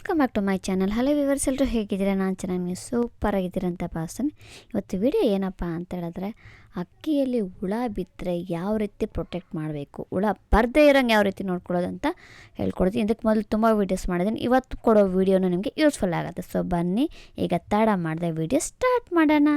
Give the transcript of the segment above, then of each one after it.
Welcome back to my channel hello viewers ಎಲ್ಲರೂ ಹೇಗಿದ್ದೀರಾ? ನಾನು ಚೆನ್ನಾಗಿ ಸೂಪರ್ ಅಂತ ಭಾವಿಸ್ತೀನಿ. ಇವತ್ತು ವಿಡಿಯೋ ಏನಪ್ಪ ಅಂತ ಹೇಳಿದ್ರೆ, ಅಕ್ಕಿಯಲ್ಲಿ ಹುಳ ಬಿದ್ದರೆ ಯಾವ ರೀತಿ ಪ್ರೊಟೆಕ್ಟ್ ಮಾಡಬೇಕು? ಹುಳ ಬರದೇ ಇರೋಂಗೆ ಯಾವ ರೀತಿ ನೋಡ್ಕೊಳ್ಳೋದು ಅಂತ ಹೇಳ್ಕೊಡ್ತೀನಿ. ಇದಕ್ಕೆ ಮೊದಲು ತುಂಬ ವೀಡಿಯೋಸ್ ಮಾಡಿದ್ದೀನಿ. ಇವತ್ತು ಕೊಡೋ ವೀಡಿಯೋನು ನಿಮಗೆ ಯೂಸ್ಫುಲ್ ಆಗುತ್ತೆ. ಸೊ ಬನ್ನಿ, ಈಗ ತಡ ಮಾಡಿದೆ ವೀಡಿಯೋ ಸ್ಟಾರ್ಟ್ ಮಾಡೋಣ.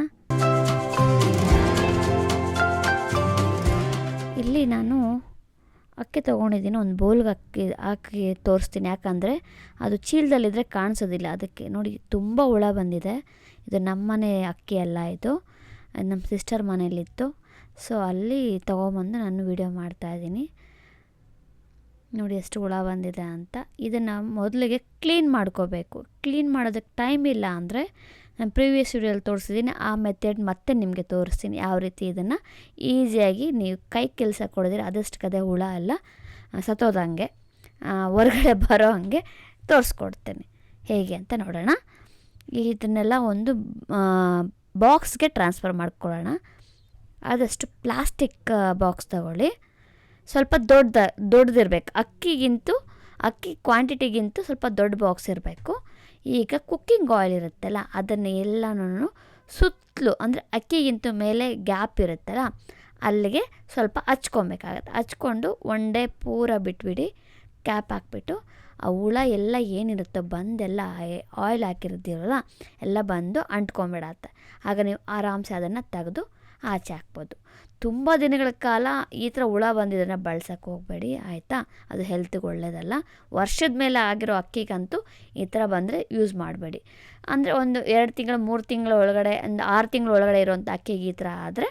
ಅಕ್ಕಿ ತೊಗೊಂಡಿದ್ದೀನಿ, ಒಂದು ಬೌಲ್ಗೆ ಅಕ್ಕಿ ಹಾಕಿ ತೋರಿಸ್ತೀನಿ. ಯಾಕಂದರೆ ಅದು ಚೀಲದಲ್ಲಿದ್ದರೆ ಕಾಣಿಸೋದಿಲ್ಲ ಅದಕ್ಕೆ. ನೋಡಿ, ತುಂಬ ಹುಳ ಬಂದಿದೆ. ಇದು ನಮ್ಮನೆ ಅಕ್ಕಿ ಅಲ್ಲ ಇದು. ನಮ್ಮ ಸಿಸ್ಟರ್ ಮನೇಲಿತ್ತು. ಸೊ, ಅಲ್ಲಿ ತೊಗೊಂಬಂದು ನಾನು ವೀಡಿಯೋ ಮಾಡ್ತಾಯಿದ್ದೀನಿ ನೋಡಿ, ಎಷ್ಟು ಹುಳ ಬಂದಿದೆ ಅಂತ. ಇದನ್ನು ಮೊದಲಿಗೆ ಕ್ಲೀನ್ ಮಾಡ್ಕೋಬೇಕು. ಕ್ಲೀನ್ ಮಾಡೋದಕ್ಕೆ ಟೈಮ್ ಇಲ್ಲ ಅಂದರೆ ನಾನು ಪ್ರೀವಿಯಸ್ ವೀಡಿಯೋಲಿ ತೋರಿಸಿದ್ದೀನಿ ಆ ಮೆಥಡ್ ಮತ್ತೆ ನಿಮಗೆ ತೋರಿಸ್ತೀನಿ ಯಾವ ರೀತಿ ಇದನ್ನು? ಈಸಿಯಾಗಿ ನೀವು ಕೈ ಕೆಲಸ ಕೊಡಿದ್ರೆ, ಅದಷ್ಟು ಕದೆ ಹುಳ ಎಲ್ಲ ಸತ್ತೋದಂಗೆ ಹೊರಗಡೆ ಬರೋ ಹಾಗೆ ತೋರಿಸ್ಕೊಡ್ತೇನೆ. ಹೇಗೆ ಅಂತ ನೋಡೋಣ. ಇದನ್ನೆಲ್ಲ ಒಂದು ಬಾಕ್ಸ್ಗೆ ಟ್ರಾನ್ಸ್ಫರ್ ಮಾಡ್ಕೊಳ್ಳೋಣ. ಆದಷ್ಟು ಪ್ಲಾಸ್ಟಿಕ್ ಬಾಕ್ಸ್ ತಗೊಳ್ಳಿ. ಸ್ವಲ್ಪ ದೊಡ್ಡ, ದೊಡ್ಡದಿರಬೇಕು. ಅಕ್ಕಿಗಿಂತೂ, ಅಕ್ಕಿ ಕ್ವಾಂಟಿಟಿಗಿಂತೂ ಸ್ವಲ್ಪ ದೊಡ್ಡ ಬಾಕ್ಸ್ ಇರಬೇಕು. ಈಗ ಕುಕ್ಕಿಂಗ್ ಆಯಿಲ್ ಇರುತ್ತಲ್ಲ, ಅದನ್ನು ಎಲ್ಲನೂ ಸುತ್ತಲೂ ಅಂದರೆ ಅಕ್ಕಿಗಿಂತ ಮೇಲೆ ಗ್ಯಾಪ್ ಇರುತ್ತಲ್ಲ, ಅಲ್ಲಿಗೆ ಸ್ವಲ್ಪ ಹಚ್ಕೊಬೇಕಾಗತ್ತೆ. ಹಚ್ಕೊಂಡು ಒನ್ ಡೇ ಪೂರ ಬಿಟ್ಬಿಡಿ ಕ್ಯಾಪ್ ಹಾಕ್ಬಿಟ್ಟು, ಆ ಹುಳ ಎಲ್ಲ ಏನಿರುತ್ತೋ ಬಂದೆಲ್ಲ ಆಯಿಲ್ ಹಾಕಿರ್ತೀರಲ್ಲ ಎಲ್ಲ ಬಂದು ಅಂಟ್ಕೊಂಬಿಡತ್ತೆ. ಆಗ ನೀವು ಆರಾಮ್ಸೆ ಅದನ್ನು ತೆಗೆದು ಆಚೆ ಹಾಕ್ಬೋದು. ತುಂಬ ದಿನಗಳ ಕಾಲ ಈ ಥರ ಹುಳ ಬಂದಿದ್ದನ್ನು ಬಳ್ಸೋಕ್ಕೆ ಹೋಗಬೇಡಿ, ಆಯಿತಾ? ಅದು ಹೆಲ್ತಿಗೆ ಒಳ್ಳೆಯದಲ್ಲ ವರ್ಷದ ಮೇಲೆ ಆಗಿರೋ ಅಕ್ಕಿಗಂತೂ ಈ ಥರ ಬಂದರೆ ಯೂಸ್ ಮಾಡಬೇಡಿ. ಅಂದರೆ ಒಂದು ಎರಡು ತಿಂಗಳು, ಮೂರು ತಿಂಗಳ ಒಳಗಡೆ, ಒಂದು ಆರು ತಿಂಗಳ ಒಳಗಡೆ ಇರೋಂಥ ಅಕ್ಕಿಗೆ ಈ ಥರ ಆದರೆ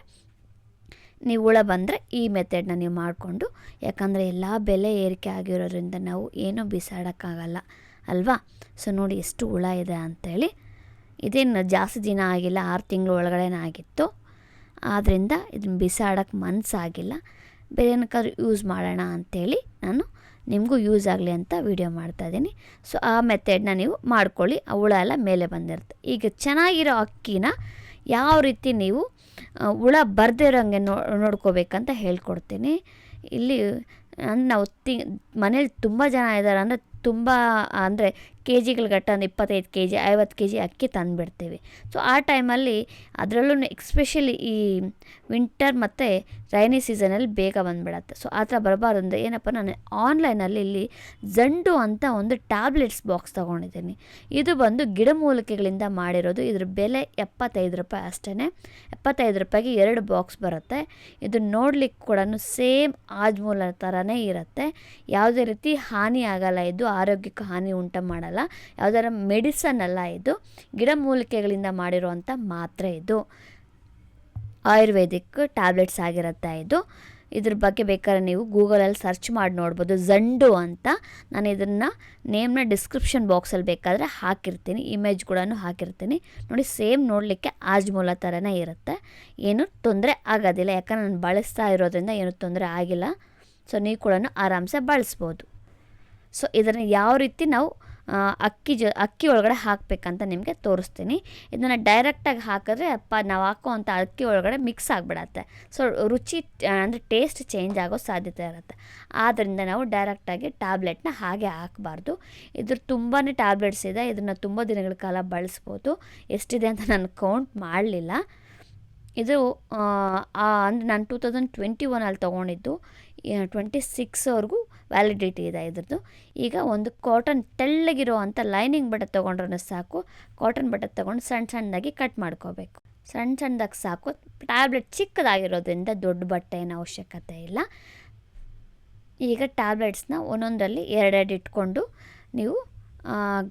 ನೀವು ಹುಳ ಬಂದರೆ ಈ ಮೆಥಡ್ನ ನೀವು ಮಾಡಿಕೊಂಡು, ಯಾಕಂದರೆ ಎಲ್ಲ ಬೆಲೆ ಏರಿಕೆ ಆಗಿರೋದ್ರಿಂದ ನಾವು ಏನೂ ಬಿಸಾಡೋಕ್ಕಾಗಲ್ಲ, ಅಲ್ವಾ? ಸೊ ನೋಡಿ ಎಷ್ಟು ಹುಳ ಇದೆ ಅಂಥೇಳಿ ಇದೇನು ಜಾಸ್ತಿ ದಿನ ಆಗಿಲ್ಲ, ಆರು ತಿಂಗಳ ಒಳಗಡೆನೇ ಆಗಿತ್ತು. ಆದ್ದರಿಂದ ಇದನ್ನ ಬಿಸಾಡೋಕ್ಕೆ ಮನಸ್ಸಾಗಿಲ್ಲ ಬೇರೆ ಏನಕ್ಕಾದ್ರೂ ಯೂಸ್ ಮಾಡೋಣ ಅಂಥೇಳಿ ನಾನು ನಿಮಗೂ ಯೂಸ್ ಆಗಲಿ ಅಂತ ವಿಡಿಯೋ ಮಾಡ್ತಾಯಿದ್ದೀನಿ ಸೊ ಆ ಮೆಥಡ್ನ ನೀವು ಮಾಡ್ಕೊಳ್ಳಿ. ಹುಳ ಎಲ್ಲ ಮೇಲೆ ಬಂದಿರುತ್ತೆ. ಈಗ ಚೆನ್ನಾಗಿರೋ ಅಕ್ಕಿನ ಯಾವ ರೀತಿ ನೀವು ಹುಳ ಬರ್ದಿರೋಂಗೆ ನೋ, ನೋಡ್ಕೋಬೇಕಂತ ಹೇಳ್ಕೊಡ್ತೀನಿ. ಇಲ್ಲಿ ನಾವು ತಿ ಮನೇಲಿ ತುಂಬ ಜನ ಇದ್ದಾರೆ ಅಂದರೆ ತುಂಬ, ಅಂದರೆ ಕೆ ಜಿಗಳ ಗಟ್ಟ ಒಂದು ಇಪ್ಪತ್ತೈದು ಕೆ ಜಿ ಐವತ್ತು ಕೆ ಜಿ ಅಕ್ಕಿ ತಂದುಬಿಡ್ತೀವಿ. ಸೊ ಆ ಟೈಮಲ್ಲಿ ಅದರಲ್ಲೂ ಎಕ್ಸ್ಪೆಷಲಿ ಈ ವಿಂಟರ್ ಮತ್ತು ರೈನಿ ಸೀಸನಲ್ಲಿ ಬೇಗ ಬಂದುಬಿಡತ್ತೆ. ಸೊ ಆ ಥರ ಬರಬಾರ್ದು ಅಂದರೆ ಏನಪ್ಪ, ನಾನು ಆನ್ಲೈನಲ್ಲಿ ಇಲ್ಲಿ ಜಂಡು ಅಂತ ಒಂದು ಟ್ಯಾಬ್ಲೆಟ್ಸ್ ಬಾಕ್ಸ್ ತೊಗೊಂಡಿದ್ದೀನಿ. ಇದು ಬಂದು ಗಿಡಮೂಲಿಕೆಗಳಿಂದ ಮಾಡಿರೋದು. ಇದ್ರ ಬೆಲೆ ಎಪ್ಪತ್ತೈದು ರೂಪಾಯಿ ಅಷ್ಟೇ ಎಪ್ಪತ್ತೈದು ರೂಪಾಯಿಗೆ ಎರಡು ಬಾಕ್ಸ್ ಬರುತ್ತೆ. ಇದು ನೋಡಲಿಕ್ಕೆ ಕೂಡ ಸೇಮ್ ಆಜ್ಮೂಲ ಥರನೇ ಇರುತ್ತೆ. ಯಾವುದೇ ರೀತಿ ಹಾನಿ ಆಗಲ್ಲ. ಇದು ಆರೋಗ್ಯಕ್ಕೆ ಹಾನಿ ಉಂಟು ಮಾಡಲ್ಲ. ಯಾವುದರ ಮೆಡಿಸನ್ ಅಲ್ಲ ಇದು. ಗಿಡಮೂಲಿಕೆಗಳಿಂದ ಮಾಡಿರುವಂಥ ಮಾತ್ರೆ ಇದು. ಆಯುರ್ವೇದಿಕ್ ಟ್ಯಾಬ್ಲೆಟ್ಸ್ ಆಗಿರುತ್ತೆ ಇದು. ಇದ್ರ ಬಗ್ಗೆ ಬೇಕಾದ್ರೆ ನೀವು ಗೂಗಲಲ್ಲಿ ಸರ್ಚ್ ಮಾಡಿ ನೋಡ್ಬೋದು. ಜಂಡು ಅಂತ ನಾನು ಇದನ್ನು ನೇಮ್ನ ಡಿಸ್ಕ್ರಿಪ್ಷನ್ ಬಾಕ್ಸಲ್ಲಿ ಬೇಕಾದರೆ ಹಾಕಿರ್ತೀನಿ. ಇಮೇಜ್ ಕೂಡ ಹಾಕಿರ್ತೀನಿ. ನೋಡಿ ಸೇಮ್ ನೋಡಲಿಕ್ಕೆ ಆಜ್ಮೂಲ ಥರನೇ ಇರುತ್ತೆ. ಏನೂ ತೊಂದರೆ ಆಗೋದಿಲ್ಲ. ಯಾಕಂದ್ರೆ ನಾನು ಬಳಸ್ತಾ ಇರೋದ್ರಿಂದ ಏನೂ ತೊಂದರೆ ಆಗಿಲ್ಲ. ಸೊ ನೀವು ಕೂಡ ಆರಾಮ್ಸೆ ಬಳಸ್ಬೋದು. ಸೊ ಇದನ್ನು ಯಾವ ರೀತಿ ನಾವು ಅಕ್ಕಿ ಜೊ, ಅಕ್ಕಿ ಒಳಗಡೆ ಹಾಕಬೇಕಂತ ನಿಮಗೆ ತೋರಿಸ್ತೀನಿ. ಇದನ್ನು ಡೈರೆಕ್ಟಾಗಿ ಹಾಕಿದ್ರೆ ಅಪ್ಪ ನಾವು ಹಾಕುವಂಥ ಅಕ್ಕಿ ಒಳಗಡೆ ಮಿಕ್ಸ್ ಆಗಿಬಿಡತ್ತೆ. ಸೊ ರುಚಿ ಅಂದರೆ ಟೇಸ್ಟ್ ಚೇಂಜ್ ಆಗೋ ಸಾಧ್ಯತೆ ಇರುತ್ತೆ. ಆದ್ದರಿಂದ ನಾವು ಡೈರೆಕ್ಟಾಗಿ ಟ್ಯಾಬ್ಲೆಟ್ನ ಹಾಗೆ ಹಾಕಬಾರ್ದು. ಇದ್ರ ತುಂಬಾ ಟ್ಯಾಬ್ಲೆಟ್ಸ್ ಇದೆ. ಇದನ್ನು ತುಂಬ ದಿನಗಳ ಕಾಲ ಬಳಸ್ಬೋದು. ಎಷ್ಟಿದೆ ಅಂತ ನಾನು ಕೌಂಟ್ ಮಾಡಲಿಲ್ಲ. ಇದು ಅಂದರೆ ನಾನು ಟೂ ತೌಸಂಡ್ ಟ್ವೆಂಟಿ ಒನಲ್ಲಿ ತೊಗೊಂಡಿದ್ದು. ಟ್ವೆಂಟಿ ಸಿಕ್ಸ್ವರೆಗೂ ವ್ಯಾಲಿಡಿಟಿ ಇದೆ ಇದ್ರದ್ದು. ಈಗ ಒಂದು ಕಾಟನ್ ತೆಳ್ಳಗಿರೋ ಅಂಥ ಲೈನಿಂಗ್ ಬಟ್ಟೆ ತೊಗೊಂಡ್ರೂ ಸಾಕು. ಕಾಟನ್ ಬಟ್ಟೆ ತೊಗೊಂಡು ಸಣ್ಣ ಸಣ್ಣದಾಗಿ ಕಟ್ ಮಾಡ್ಕೋಬೇಕು. ಸಣ್ಣ ಸಣ್ಣದಾಗಿ ಸಾಕು. ಟ್ಯಾಬ್ಲೆಟ್ ಚಿಕ್ಕದಾಗಿರೋದ್ರಿಂದ ದೊಡ್ಡ ಬಟ್ಟೆ ಅವಶ್ಯಕತೆ ಇಲ್ಲ. ಈಗ ಟ್ಯಾಬ್ಲೆಟ್ಸ್ನ ಒಂದೊಂದರಲ್ಲಿ ಎರಡೆರಡು ಇಟ್ಕೊಂಡು ನೀವು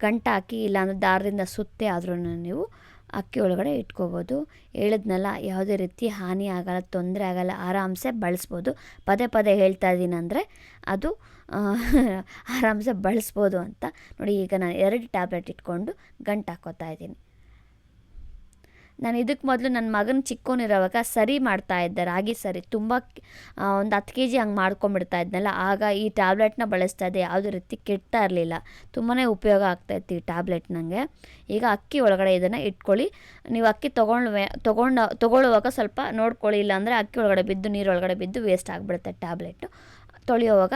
ಗಂಟಾಕಿ ಇಲ್ಲಾಂದ್ರೆ ದಾರದಿಂದ ಸುತ್ತಿ ಆದ್ರೂ ನೀವು ಅಕ್ಕಿ ಒಳಗಡೆ ಇಟ್ಕೋಬೋದು. ಹೇಳಿದ್ನಲ್ಲ, ಯಾವುದೇ ರೀತಿ ಹಾನಿ ಆಗಲ್ಲ, ತೊಂದರೆ ಆಗಲ್ಲ, ಆರಾಮ್ಸೆ ಬಳಸ್ಬೋದು. ಪದೇ ಪದೇ ಹೇಳ್ತಾ ಇದ್ದೀನಿ ಅಂದರೆ ಅದು ಆರಾಮ್ಸೆ ಬಳಸ್ಬೋದು ಅಂತ. ನೋಡಿ, ಈಗ ನಾನು ಎರಡು ಟ್ಯಾಬ್ಲೆಟ್ ಇಟ್ಕೊಂಡು ಗಂಟು ಹಾಕೋತಾ ಇದ್ದೀನಿ. ನಾನು ಇದಕ್ಕೆ ಮೊದಲು ನನ್ನ ಮಗನ ಚಿಕ್ಕವನಿರೋವಾಗ ಸರಿ ಮಾಡ್ತಾ ಇದ್ದೆ, ರಾಗಿ ಸರಿ. ತುಂಬ ಒಂದು ಹತ್ತು ಕೆ ಜಿ ಹಂಗೆ ಮಾಡ್ಕೊಂಬಿಡ್ತಾ ಇದ್ನಲ್ಲ, ಆಗ ಈ ಟ್ಯಾಬ್ಲೆಟ್ನ ಬಳಸ್ತಾ ಇದ್ದೆ. ಯಾವುದೇ ರೀತಿ ಕೆಡ್ತಾ ಇರಲಿಲ್ಲ. ತುಂಬಾ ಉಪಯೋಗ ಆಗ್ತಾಯಿತ್ತು ಈ ಟ್ಯಾಬ್ಲೆಟ್ ನನಗೆ. ಈಗ ಅಕ್ಕಿ ಒಳಗಡೆ ಇದನ್ನು ಇಟ್ಕೊಳ್ಳಿ. ನೀವು ಅಕ್ಕಿ ತೊಗೊಂಡು ತೊಗೊಂಡು, ತೊಗೊಳ್ಳುವಾಗ ಸ್ವಲ್ಪ ನೋಡ್ಕೊಳ್ಳಿ. ಇಲ್ಲಾಂದರೆ ಅಕ್ಕಿ ಒಳಗಡೆ ಬಿದ್ದು, ನೀರೊಳಗಡೆ ಬಿದ್ದು ವೇಸ್ಟ್ ಆಗಿಬಿಡುತ್ತೆ ಟ್ಯಾಬ್ಲೆಟು ತೊಳೆಯುವಾಗ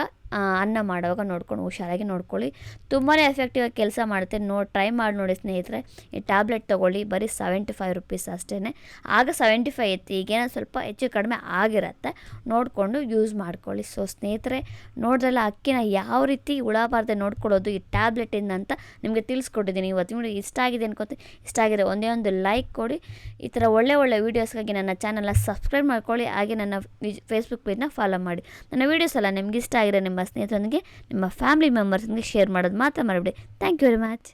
ಅನ್ನ ಮಾಡುವಾಗ ನೋಡ್ಕೊಂಡು ಹುಷಾರಾಗಿ ನೋಡ್ಕೊಳ್ಳಿ. ತುಂಬಾ ಎಫೆಕ್ಟಿವ್ ಆಗಿ ಕೆಲಸ ಮಾಡುತ್ತೆ. ನೋಡಿ ಟ್ರೈ ಮಾಡಿ ನೋಡಿ ಸ್ನೇಹಿತರೆ. ಈ ಟ್ಯಾಬ್ಲೆಟ್ ತೊಗೊಳ್ಳಿ. ಬರೀ ಸೆವೆಂಟಿ ಫೈವ್ ರುಪೀಸ್ ಅಷ್ಟೇ ಆಗ ಸೆವೆಂಟಿ ಫೈವ್ ಇತ್ತು ಈಗೇನೋ ಸ್ವಲ್ಪ ಹೆಚ್ಚು ಕಡಿಮೆ ಆಗಿರತ್ತೆ. ನೋಡಿಕೊಂಡು ಯೂಸ್ ಮಾಡ್ಕೊಳ್ಳಿ. ಸೊ ಸ್ನೇಹಿತರೆ, ನೋಡಿದ್ರಲ್ಲ, ಅಕ್ಕಿನ ಯಾವ ರೀತಿ ಉಳಬಾರ್ದೆ ನೋಡ್ಕೊಳ್ಳೋದು ಈ ಟ್ಯಾಬ್ಲೆಟಿಂದ ಅಂತ ನಿಮಗೆ ತಿಳಿಸ್ಕೊಟ್ಟಿದ್ದೀನಿ. ಇವತ್ತು ನೋಡಿ ಇಷ್ಟ ಆಗಿದೆ ಅನ್ಕೋತೀನಿ. ಇಷ್ಟ ಆಗಿದೆ ಒಂದೇ ಒಂದು ಲೈಕ್ ಕೊಡಿ. ಈ ಥರ ಒಳ್ಳೆ ಒಳ್ಳೆ ವೀಡಿಯೋಸ್ಗಾಗಿ ನನ್ನ ಚಾನಲ್ನ ಸಬ್ಸ್ಕ್ರೈಬ್ ಮಾಡ್ಕೊಳ್ಳಿ. ಹಾಗೆ ನನ್ನ ಫೇಸ್ಬುಕ್ ಪೇಜ್ನ ಫಾಲೋ ಮಾಡಿ. ನನ್ನ ವೀಡಿಯೋಸ್ ಎಲ್ಲ ನಿಮ್ಗೆ ಇಷ್ಟ ಆಗಿರೋ ನಿಮ್ಮ ಸ್ನೇಹಿತರೊಂದಿಗೆ ನಿಮ್ಮ ಫ್ಯಾಮಿಲಿ ಮೆಂಬರ್ಸ್ಗೆ ಶೇರ್ ಮಾಡೋದು ಮಾತ್ರ ಮರಿಬಿಡಿ. Thank you very much